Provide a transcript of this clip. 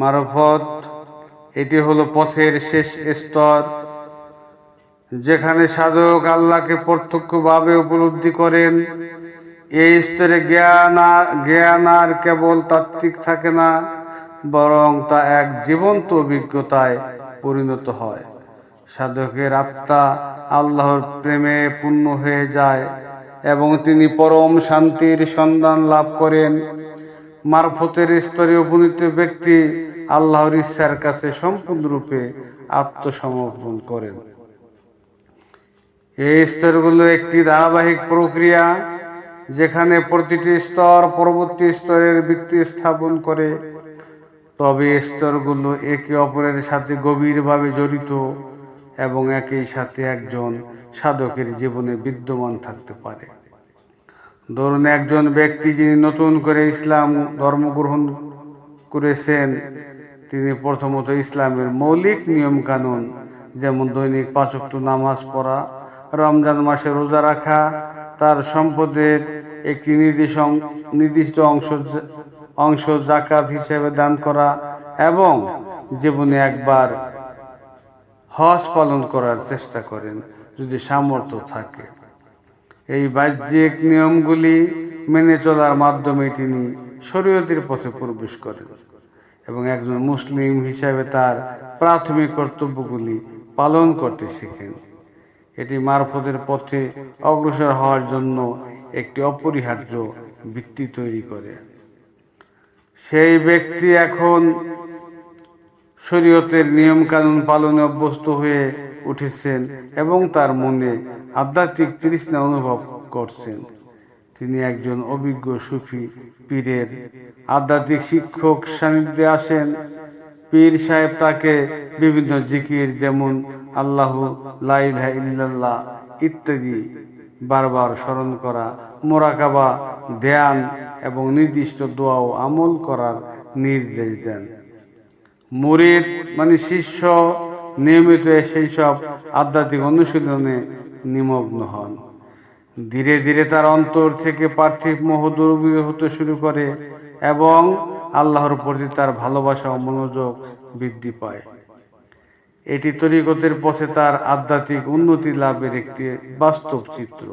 মারফত, এটি হলো পথের শেষ স্তর, যেখানে সাধক আল্লাহকে প্রত্যক্ষভাবে উপলব্ধি করেন। এই স্তরে জ্ঞান জ্ঞান আর কেবল তাত্ত্বিক থাকে না, বরং তা এক জীবন্ত অভিজ্ঞতায় পরিণত হয়। সাধকের আত্মা আল্লাহর প্রেমে পূর্ণ হয়ে যায় এবং তিনি পরম শান্তির সন্ধান লাভ করেন। মারফতের স্তরে উপনীত ব্যক্তি আল্লাহর ইচ্ছার কাছে সম্পূর্ণরূপে আত্মসমর্পণ করেন। এই স্তরগুলো একটি ধারাবাহিক প্রক্রিয়া যেখানে প্রতিটি স্তর পরবর্তী স্তরের ভিত্তি স্থাপন করে, তবে স্তরগুলো একে অপরের সাথে গভীরভাবে জড়িত এবং একই সাথে একজন সাধকের জীবনে বিদ্যমান থাকতে পারে। ধরুন একজন ব্যক্তি যিনি নতুন করে ইসলাম ধর্ম গ্রহণ করেছেন, তিনি প্রথমত ইসলামের মৌলিক নিয়ম কানুন যেমন দৈনিক পাঁচক্ত নামাজ পড়া, রমজান মাসে রোজা রাখা, তার সম্পদের একটি নির্দিষ্ট নির্দিষ্ট অংশ অংশ জাকাত হিসেবে দান করা এবং জীবনে একবার হজ পালন করার চেষ্টা করেন যদি সামর্থ্য থাকে। এই বাহ্যিক নিয়মগুলি মেনে চলার মাধ্যমে তিনি শরীয়তের পথে প্রবেশ করেন এবং একজন মুসলিম হিসাবে তার প্রাথমিক কর্তব্যগুলি পালন করতে শিখেন। এটি মারফতের পথে অগ্রসর হওয়ার জন্য একটি অপরিহার্য ভিত্তি তৈরি করে। সেই ব্যক্তি এখন শরীয়তের নিয়ম কানুন পালনে অভ্যস্ত হয়ে উঠেছেন এবং তার মনে আধ্যাত্মিক তৃষ্ণা অনুভব করছেন। তিনি একজন অভিজ্ঞ সুফি পীরের আধ্যাত্মিক শিক্ষক সান্নিধ্যে আসেন। পীর সাহেব তাকে বিভিন্ন জিকির যেমন আল্লাহ লাইলাহা ইল্লাল্লাহ ইত্যাদি বারবার স্মরণ করা, মোরাকাবা, ধ্যান এবং নির্দিষ্ট দোয়া ও আমল করার নির্দেশ দেন। মুরিদ মানে শিষ্য, নিয়মিত সেই সব আধ্যাত্মিক অনুশীলনে নিমগ্ন হন। ধীরে ধীরে তার অন্তর থেকে পার্থিব মোহ দূরীভূত হতে শুরু করে এবং আল্লাহর প্রতি তার ভালোবাসা ও মনোযোগ বৃদ্ধি পায়। এটি তরিকতের পথে তার আধ্যাত্মিক উন্নতি লাভের একটি বাস্তব চিত্র।